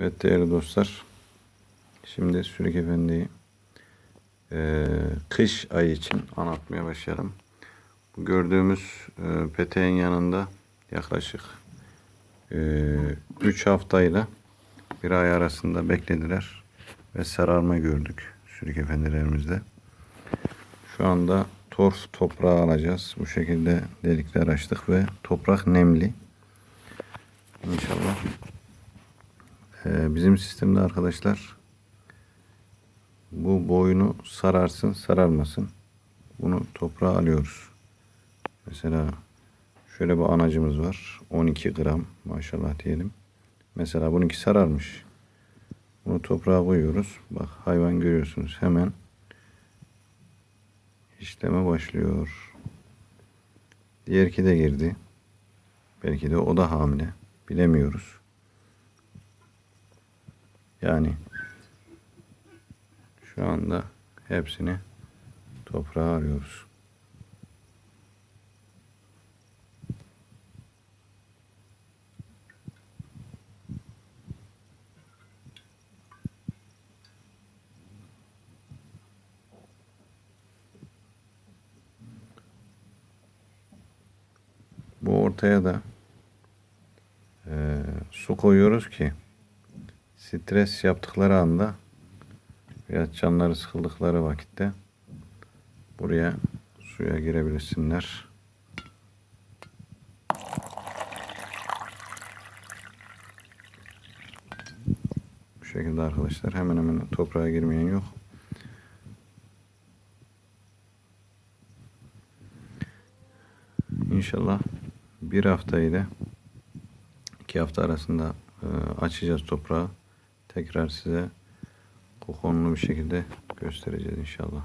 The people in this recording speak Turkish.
Evet değerli dostlar. Şimdi Sürük Efendi'yi eee, kış ayı için anlatmaya başlayalım. Bu gördüğümüz eee, peteğin yanında yaklaşık 3 haftayla bir ay arasında beklediler ve sararma gördük Sürük Efendilerimizde. Şu anda torf toprağı alacağız. Bu şekilde delikler açtık ve toprak nemli. İnşallah ee, bizim sistemde arkadaşlar bu boyunu sararsın sararmasın. Bunu toprağa alıyoruz. Mesela şöyle bir anacımız var. 12 gram maşallah diyelim. Mesela bununki sararmış. Bunu toprağa koyuyoruz. Bak hayvan görüyorsunuz hemen işleme başlıyor. Diğerki de girdi. Belki de o da hamile. Bilemiyoruz. Yani şu anda hepsini toprağa arıyoruz. Bu ortaya da eee, su koyuyoruz ki stres yaptıkları anda biraz canları sıkıldıkları vakitte buraya suya girebilsinler. Bu şekilde arkadaşlar hemen hemen toprağa girmeyen yok. İnşallah bir hafta ile iki hafta arasında e, açacağız toprağı. Tekrar size kokonlu bir şekilde göstereceğiz inşallah.